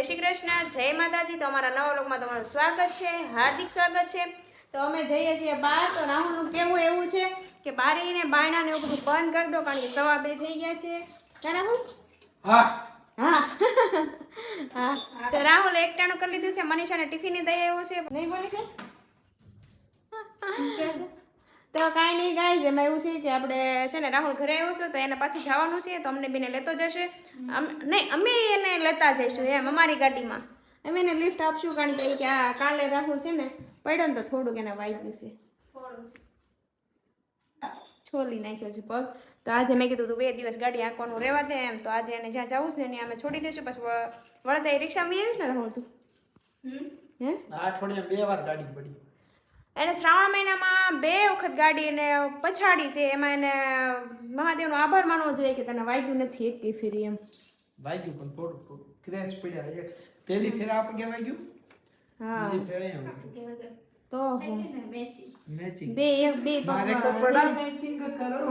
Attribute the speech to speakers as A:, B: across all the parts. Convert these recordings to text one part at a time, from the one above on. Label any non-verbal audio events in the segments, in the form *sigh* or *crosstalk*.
A: જય શ્રી કૃષ્ણ જય માતાજી તો અમારા નવા લોકમાં તમારું સ્વાગત છે હાર્દિક સ્વાગત છે. તો અમે જઈએ છીએ બહાર તો રાહુલનું કેવું એવું છે કે બારીને બાયણાને એવું બધું બંધ કરી દો કારણ કે સવા બે થઈ ગયા છે. રાહુલ?
B: હા.
A: હા. તો રાહુલ એકટાણું કરી લીધું છે મનીષાને ટિફિન દઈ આવ્યો છે. નહીં બોલી છે તો કાંઈ નહીં ગાઈઝ એમાં એવું છે કે આપણે છે ને રાહુલ ઘરે આવ્યો છે તો એને પાછું જવાનું છે તો અમને બેને લેતો જશે. અમ- નહીં અમે એને લેતા જઈશું એમ અમારી ગાડીમાં. અમે એને લિફ્ટ આપશું કારણ કે આ કાલે રાહુલ છે ને પડ્યો ને તો થોડુંક એને વાગ્યું છે. છોલી નાખ્યો છે પગ. તો આજે મેં કીધું તું બે દિવસ ગાડી આંકવાનું રહેવા દે એમ તો આજે એને જ્યાં જવું છે ને અમે છોડી દઈશું પછી વળતા એ રિક્ષામાં આવીશ ને રાહુલ તું? હે?
B: આ બે વાર ગાડી પડી.
A: એને શ્રાવણ મહિનામાં બે વખત ગાડી એને પછાડી છે. એમાં એને મહાદેવનો આભાર માનવો જોઈએ કે તને વાગ્યું નથી એક ફેરી એમ.
B: વાગ્યું પણ થોડું ક્રેચ પડ્યા. એક પહેલી ફેરા આપણે વાગ્યું?
A: હા. તો
B: મેચિંગ.
A: બે એક બે
B: મારે કપડા મેચિંગ કરો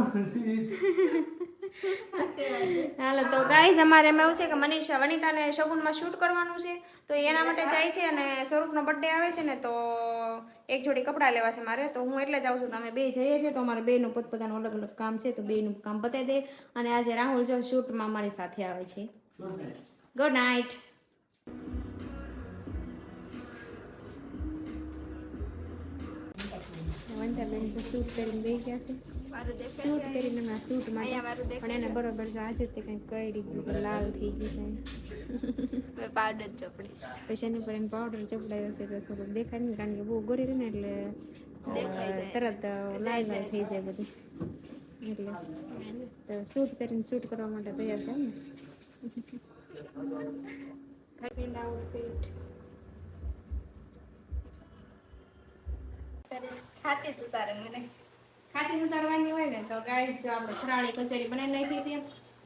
A: હાલો તો ગાઈઝ અમારે એમાં એવું છે કે મનીષા વનિતાને શગુનમાં શૂટ કરવાનું છે. તો એના માટે જાય છે અને સ્વરૂપનો બર્થડે આવે છે ને તો એક જોડી કપડાં લેવા છે મારે, તો હું એટલે જાઉં છું તમે બે જઈએ છીએ, તો અમારે બેનું પોતપોતાનું અલગ અલગ કામ છે, તો બેનું કામ પતાવી દે. અને આજે રાહુલ જો શૂટમાં અમારી સાથે આવે છે. ગુડ નાઇટ વંચાબેન તો શૂટ કરીને બે ગયા છે. શૂટ કરીને હમણાં સૂટ માટે પણ એને બરોબર જો આજે તે કંઈક કઈ રીતે લાલ થઈ ગયું છે.
C: પાવડર ચપડી.
A: પછી એની પર એમ પાવડર ચપડાયો છે તો થોડુંક દેખાય નહીં કારણ કે બહુ ગોરી રહે ને એટલે તરત લાલ લાલ થઈ જાય બધું. એટલે તો સૂટ કરીને સૂટ કરવા માટે તૈયાર છે ને? outfit.
C: ખાતી તું તારે મને?
A: ખાટી ઉતારવાની હોય ને તો ગાઈસ જો આપણે ફરાળી કચોરી બનાવી નાખી છે.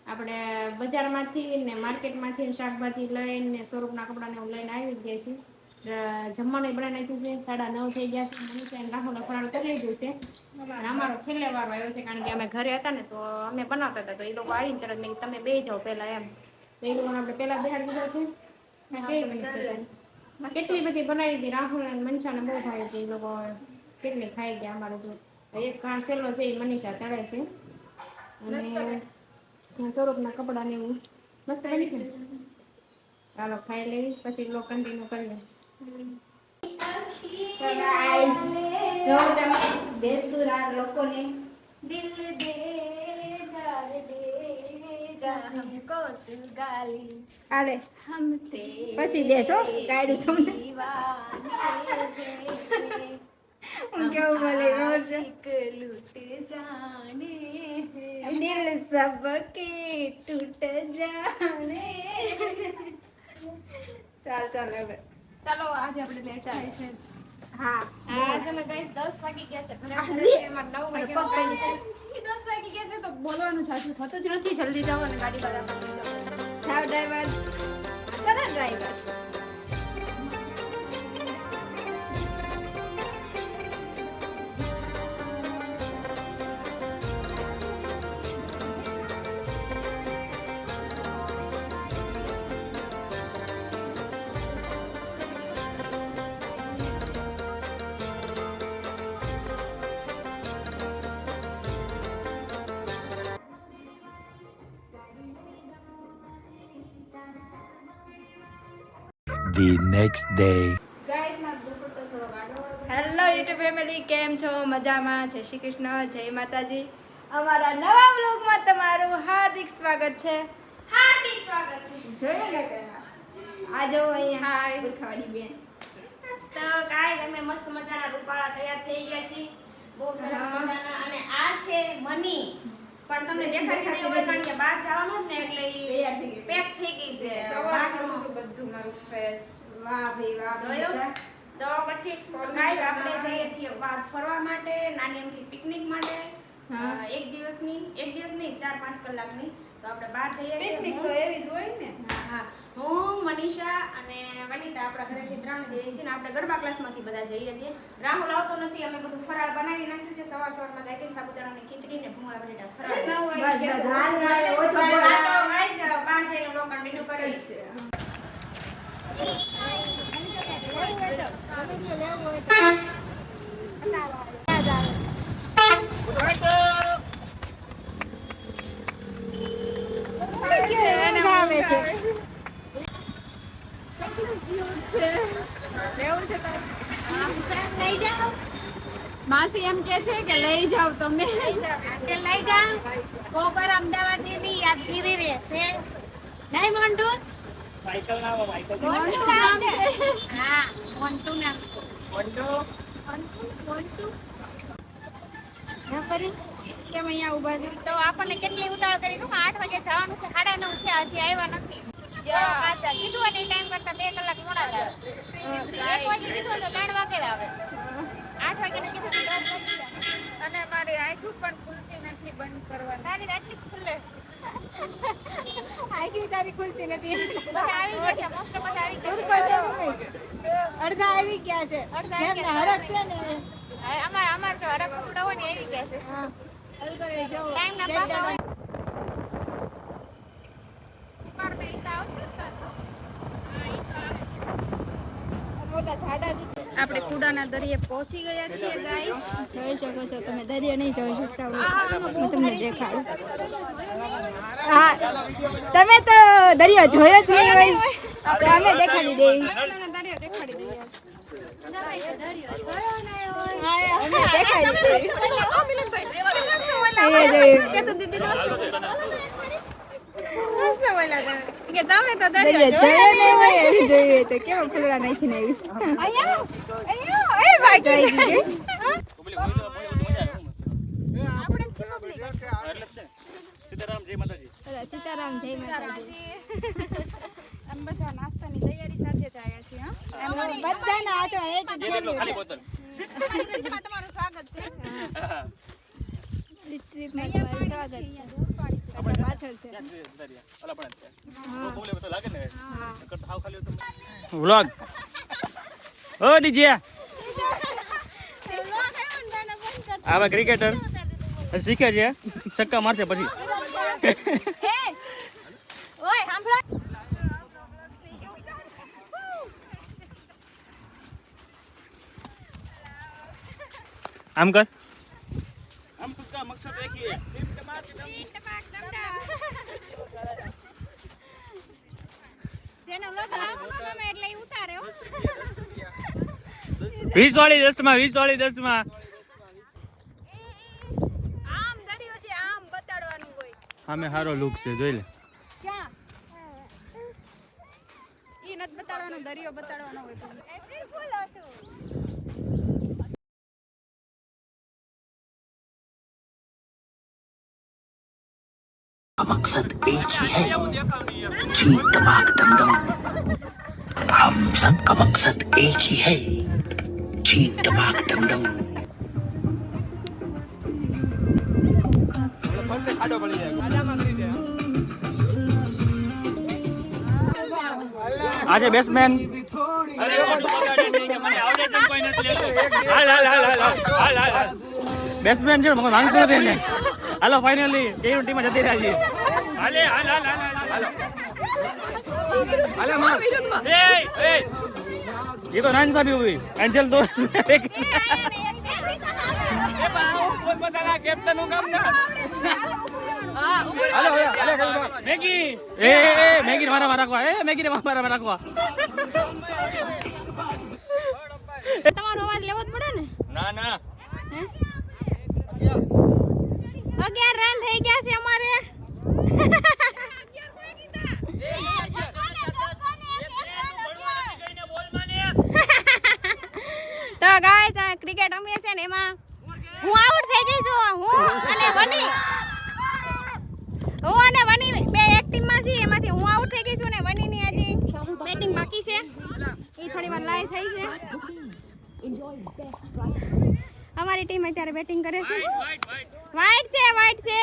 A: આપણે બજારમાંથી ને માર્કેટમાંથી શાકભાજી લઈને સ્વરૂપના કપડાને હું લઈને આવી ગયા છીએ. જમવાનું બનાવી નાખ્યું છે. સાડા નવ થઈ ગયા છે. મનુષ્ય રાહુલ ફરાળ કરી લીધું છે. અમારો છેલ્લે વારો આવ્યો છે કારણ કે અમે ઘરે હતા ને તો અમે બનાવતા હતા. તો એ લોકો આવીને તરત મેં તમે બે જાઓ પહેલા એમ. તો એ લોકોને આપણે પહેલા બેહાડી દીધા છે? કેટલી બધી બનાવી હતી રાહુલ અને મનસાને બહુ ભાવી હતી એ લોકો કેટલી ખાઈ ગયા અમારું જો એક કાં છેલ્લો છે એ મનીષા તળે છે. અને સ્વરૂપના કપડાં ને એવું. મસ્ત બની છે ને? ચાલો ખાઈ લેવી પછી લો કન્ટિન્યુ કરી લે
C: જો તમે બેસુરા લોકોને.
A: દિલ દે જા દે જા હમકો તું ગાલી.
C: આલે હમ તે પછી દેશો ગાડી તમને.
A: લૂટ જાને
C: દિલ જાણે ચાલ ચાલ હવે
D: ચાલો આજે આપણે લેટ છે
C: હા
A: આ છે ને guys, દસ વાગી ગયા છે ઘરે એમાં નવ
C: વાગે
A: વાગ્યા
C: છે
D: ઈ દસ વાગી ગયા છે તો બોલવાનું જાજુ થતું જ નથી જલ્દી જાઓ અને ગાડી વાળા
C: જાવ ડ્રાઈવર કરો driver
E: the next day.
C: Hello YouTube family કેમ છો? મજામાં? જય શ્રી કૃષ્ણ જય માતાજી. અમારા નવા બ્લોગમાં તમારું હાર્દિક સ્વાગત છે.
A: હાર્દિક સ્વાગત છે.
C: જોયું ને આજે અહીં હાય બુરખાવાળી બેન.
A: તો ગાઈસ અમે મસ્ત મજાના રૂપાળા તૈયાર થઈ ગયા છીએ. બહુ સરસ મજાના. અને આ છે મની પણ તમને દેખાતી નહીં હોય કારણ કે બહાર જવાનું છે ને એટલે પેક
C: થઈ ગઈ
A: છે.
D: કવર કરું છું બધું મારું ફેસ
C: વાહ ભાઈ વાહ
A: જોયું? તો પછી ગાઈસ આપણે જઈએ છીએ બહાર ફરવા માટે નાની અમથી પિકનિક માટે. એક દિવસની એક દિવસ નહીં ચાર પાંચ કલાકની. તો આપણે બહાર જઈએ છીએ
D: પિકનિક તો એવી જ હોય ને.
A: હા હું. મનીષા અને વનિતા આપણા ઘરેથી ત્રણ જઈએ છીએ ને આપણે ગરબા ક્લાસમાંથી બધા જઈએ છીએ રાહુલ આવતો નથી અમે બધું ફરાળ બનાવી નાખ્યું છે સવાર સવારમાં જાય કે સાબુદાણાની ખીચડી ને ભૂંગળા બટેટા ફરાળ
D: નવ
C: બસ,
D: વાગી
C: બસ,
D: ગયા
C: હાલ, હાલ, ઓછો
D: છે.
C: બોલ.
A: આ તો guys, પાંચ જઈને લોકો continue કરી
C: કઈ છે? આવે છે
D: લેવું છે તારે? માસી એમ કે છે કે લઈ જાઓ તમે.
A: કે લઈ જા કોપર અમદાવાદની યાદગીરી રહેશે. નહીં મોન્ટુ? મોન્ટુ નામ છે. હા મોન્ટુ નામ છે. મોન્ટુ? મોન્ટુ
C: ફરી? કેમ અહીંયા ઊભા છે?
A: તો આપણને કેટલી ઉતાવળ કરી? દઉં આઠ વાગે જવાનું છે સાડા નવ થયા હજી આવ્યા નથી. પાછા કીધું અને ટાઈમ કરતા બે કલાક મોડા એક વાગે કીધું તો ત્રણ વાગે આવે. આઠ વાગે કીધું તો દસ વાગે
D: અને મારી આંખો પણ ખુલતી નથી બંધ કરવાની.
A: તારી રાતની ખુલ્લે
C: આખી તારી ખુલતી નથી.
A: આવી ગયા છે મોસ્ટ આવી ગયા.
C: અડધા આવી ગયા છે.
A: અડધા
C: જેમ
A: ગયા.
C: છે. ને.
A: અમાર અમાર તો હરક ટુકડા હોય ને આવી ગયા છે. ટાઈમ ના
C: જેમ
A: પાકા હોય
D: મારે નહીં તો આવતું જ નથી. આપણે દરિયે પહોંચી ગયા છીએ ગાઈસ
C: જોઈ શકો છો તમે દરિયો નહીં જોઈ શકતા હું તમને દેખાડું. હા તમે તો દરિયો જોયો જ નહીં હોય. આપણે અમે દેખાડી દઈએ.
D: દરિયો દેખાડી દઈએ. કે તમે તો
C: દરિયો જોયો નહીં હોય એની જોઈએ તો કેવા ફૂલડા નાખીને આવી. સીતારામ જય માતાજી
D: અમે બધા નાસ્તાની તૈયારી સાથે જ આવ્યા છીએ
C: બોલ્યું
D: તમારું સ્વાગત છે
F: વ્લોગ ઓ ડીજે આવા ક્રિકેટર શીખે છે છક્કા મારશે પછી. આમ કર.
A: આવો ન ગમે એટલે ઈ ઉતારે હો
F: વીસ વાળી દસમાં વીસ વાળી દસમાં.
D: આમ દરિયો છે આમ બતાડવાનું હોય
F: સામે સારો લુક છે જોઈ લે
D: ક્યાં ઈ નથી બતાડવાનું દરિયો બતાડવાનો હોય પણ
A: એપ્રિલ ફૂલ હતું
E: मकसद एक ही है जी टमाक डम डम हम सबका मकसद एक ही है जी टमाक डम આ
F: છે બેટ્સમેન બેટ્સમેન છે મને માંગતો નથી એને. હાલો ફાઇનલી બે ટીમ જતી રહ્યા છીએ. હાલે હાલ હાલ હાલ હાલો એ તો નાન સાબી ઊભી એન્જલ દો કેપ્ટન હું કામ ના. મેગી એ એ મેગી મારા મારા કો એ મેગી ને મારા મારા કો
A: તમારો અવાજ લેવો જ પડે ને?
F: ના ના.
A: અગિયાર રન થઈ ગયા છે અમારે. તો ગાય ક્રિકેટ રમીએ છે ને એમાં હું આઉટ થઈ ગઈ છું. હું અને બની હું અને વની બે એક ટીમમાં છીએ એમાંથી હું આઉટ થઈ ગઈ છું ને વનીની આજે બેટિંગ બાકી છે. એ થોડી વાર લાઈ થઈ છે. અમારી ટીમ અત્યારે બેટિંગ કરે છે. વાઈટ છે વાઈટ છે.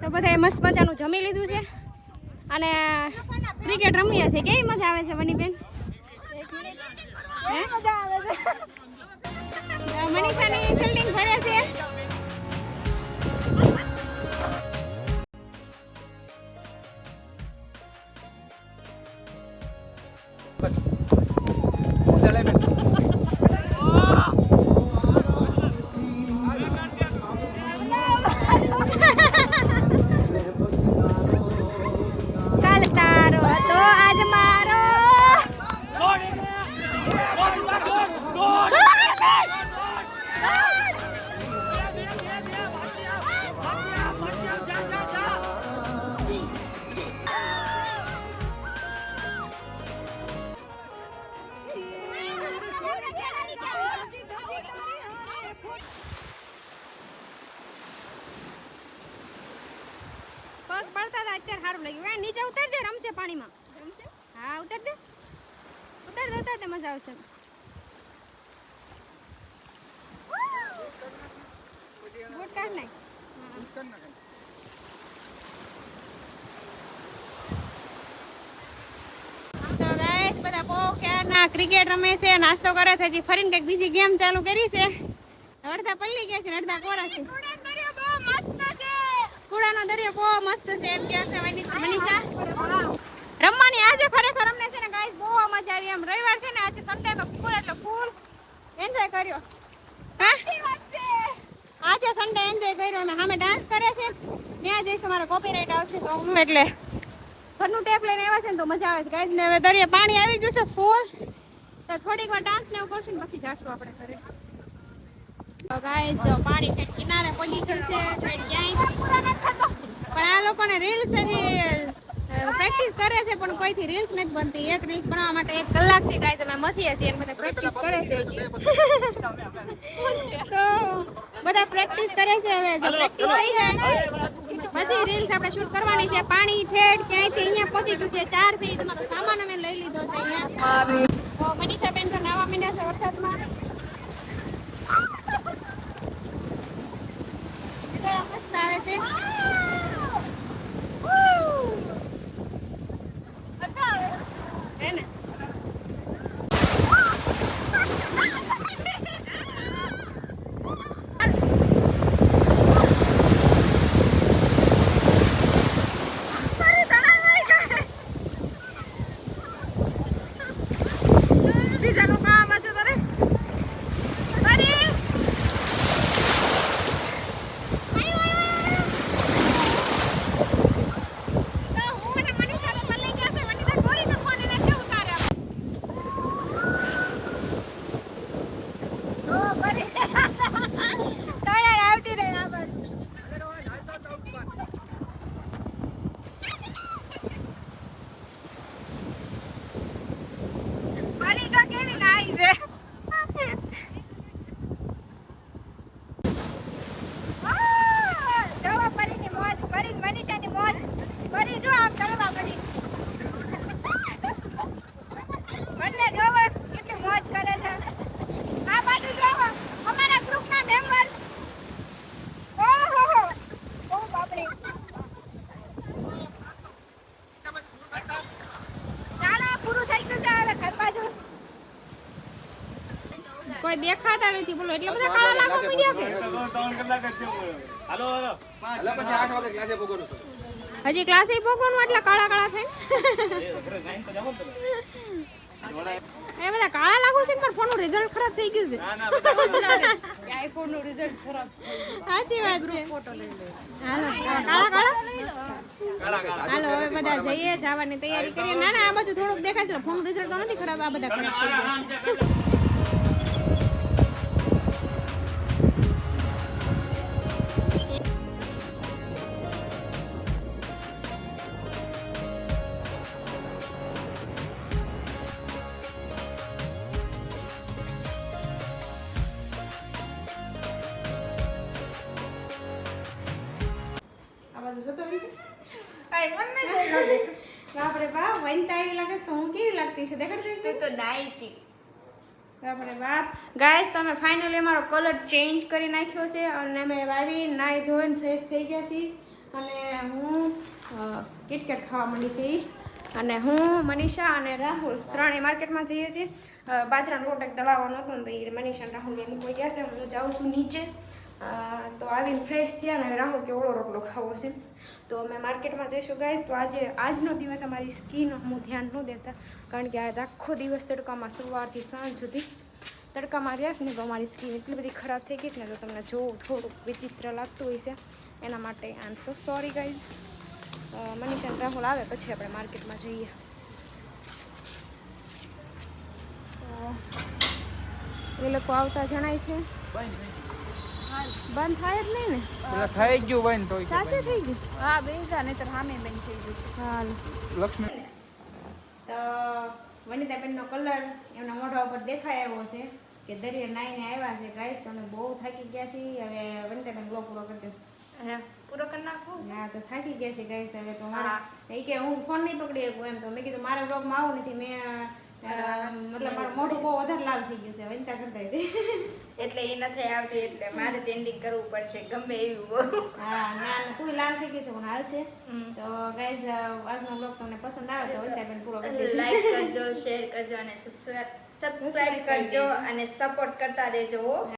A: તો બધાએ મસ્ત મજાનું જમી લીધું છે. અને ક્રિકેટ રમીએ છે કેવી મજા આવે છે વનીબેન? મનીષાની ફિલ્ડિંગ ભરે છે. Let's મજા આવશે બૂટ કાઢ નાખ બધા બહુ ક્યારના ક્રિકેટ રમે છે નાસ્તો કરે છે હજી ફરીને કંઈક બીજી ગેમ ચાલુ કરી છે. અડધા પલ્લી ગયા છે અડધા કોરા છે. કુડાનો દરિયો બહુ મસ્ત છે. એમ કહે છે મનીષા મનીષા રમવાની આજે ખરેખર અમને છે ને ગાઈસ બહુ મજા આવી. એમ રવિવાર છે ને, આજે સન્ડે તો ફૂલ એટલે ફૂલ એન્જોય કર્યો. આજે સન્ડે એન્જોય કર્યો અને સામે ડાન્સ કરે છે. ત્યાં જઈશ તમારો કોપીરાઇટ આવશે તો હું એટલે ઘરનું ટેપ લઈને આવ્યા છે ને તો મજા આવે છે. ગાઈસ ને હવે દરિયા પાણી આવી ગયું છે ફૂલ તો થોડીક વાર ડાન્સ ને કરશું ને પછી જાશું આપણે ઘરે. તો ગાઈસ પાણી કિનારે પહોંચી ગયું છે પણ આ લોકોને રીલ્સ હજી પ્રેક્ટિસ કરે છે પણ કોઈથી રીલ્સ નથી બનતી. એક રીલ્સ બનાવવા માટે એક કલાકથી ગાય અમે મથીએ છીએ અને બધા પ્રેક્ટિસ કરે છે *laughs* તો બધા પ્રેક્ટિસ કરે છે હવે. જો પ્રેક્ટિસ થઈ જાય પછી રીલ્સ આપણે શૂટ કરવાની છે. પાણી ઠેઠ ક્યાંયથી અહીંયા પહોંચી ગયું છે ચારથી તમારો સામાન અમે લઈ લીધો છે અહીંયા. તો મનીષા બેન તો નાવા માંડ્યા છે વરસાદમાં કેવા મસ્ત આવે છે હે ને
C: બીજાનું કામ હશે તારે
A: તો હું અને મનીષા ને પણ લઈ ગયા છે મનીષા ગોળી તો ફોન એને કેવું ઉતારે
C: તૈયાર આવતી રહે આ બાજુ મારી તો કેવી નાઈ છે આહ! જોવો પરીની મોજ પરીને મનીષાની મોજ પરી જો આમ કરવા પડી બંને જોવો કેટલી મોજ કરે છે આ બાજુ જોવો અમારા ગ્રુપના મેમ્બર્સ ઓહો હો ઓ બાપરે ચાલો પૂરું થઈ ગયું છે હવે ઘર બાજુ
A: કોઈ દેખાતા નથી. બોલો એટલે બધા કાળા લાગો પડ્યા કે
F: હાલો હાલો.
A: હજી ક્લાસે ભોગવાનું એટલે કાળા કાળા થાય *laughs* એ બધા કાળા લાગુ છે પણ ફોનનું રિઝલ્ટ ખરાબ થઈ ગયું છે.
D: આઈફોનનું રિઝલ્ટ ખરાબ
A: સાચી વાત છે. હાલો કાળા કાળા? હાલો હવે બધા જઈએ જવાની તૈયારી કરીએ. ના ના આ બાજુ થોડુંક દેખાય છે ફોન રિઝલ્ટ તો નથી ખરાબ આ બધા ખરાબ ગાઈસ તમે ફાઇનલી અમારો કલર ચેન્જ કરી નાખ્યો છે અને અમે વાવી નાહી ધોઈને ફ્રેશ થઈ ગયા છીએ. અને હું કિટકેટ ખાવા માંડી છીએ અને હું, મનીષા અને રાહુલ ત્રણેય માર્કેટમાં જઈએ છીએ. બાજરાનો લોટ દળાવવાનો હતો ને તો એ મનીષા અને રાહુલ એમ કોઈ ગયા છે, હું જાઉં છું નીચે. તો આવીને ફ્રેશ થયા ને રાહુલ કે ઓળો રોટલો ખાવો છે. તો અમે માર્કેટમાં જઈશું ગાઈસ તો આજે, આજનો દિવસ અમારી સ્કીન હું ધ્યાન ન દેતા, કારણ કે આજ આખો દિવસ તડકામાં સવારથી સાંજ સુધી તડકામાં રહ્યા છે ને તો અમારી સ્કીન એટલી બધી ખરાબ થઈ ગઈ છે ને તો તમને જોવું થોડુંક વિચિત્ર લાગતું હોય છે એના માટે I am so sorry guys Manisha Rahul આવે પછી આપણે માર્કેટમાં જઈએ. એ લોકો આવતા જણાય છે. બંધ થાય જ નહીં ને?
B: થઈ ગયું બંધ તો
A: સાચે થઈ ગયું?
D: હા બેસા તો સામે બંધ થઈ જશે.
A: હાલ.
B: લક્ષ્મી.
A: તો વનિતાબેનનો કલર એમના મોઢા ઉપર દેખાય એવો છે. કે દરિયા નાઈને આવ્યા છે ગાઈસ તમે બહુ થાકી ગયા છે હવે વંદન બ્લોગ પૂરો કરી દો.
C: પૂરો કરી નાખું.
A: હા તો થાકી ગયા છે ગાઈસ હવે તો. એ કે હું ફોન નહીં પકડી શકું એમ તો મેં કીધું મારા બ્લોગમાં આવું નથી મેં મતલબ મારું મોઢું બહુ વધારે લાલ થઈ ગયું છે વંદા કરતા હતી
C: એટલે એ નથી આવતી એટલે મારે તેન્ડિંગ કરવું પડશે ગમે એવું
A: હા. ના તું લાલ થઈ ગયું છે પણ હાલશે. તો ગાઈઝ આજનો બ્લોગ તમને પસંદ આવે તો વંતાબેન પૂરો કરી
C: લાઈક કરજો શેર કરજો અને સબસ્ક્રાઇબ કરજો અને સપોર્ટ કરતા રહેજો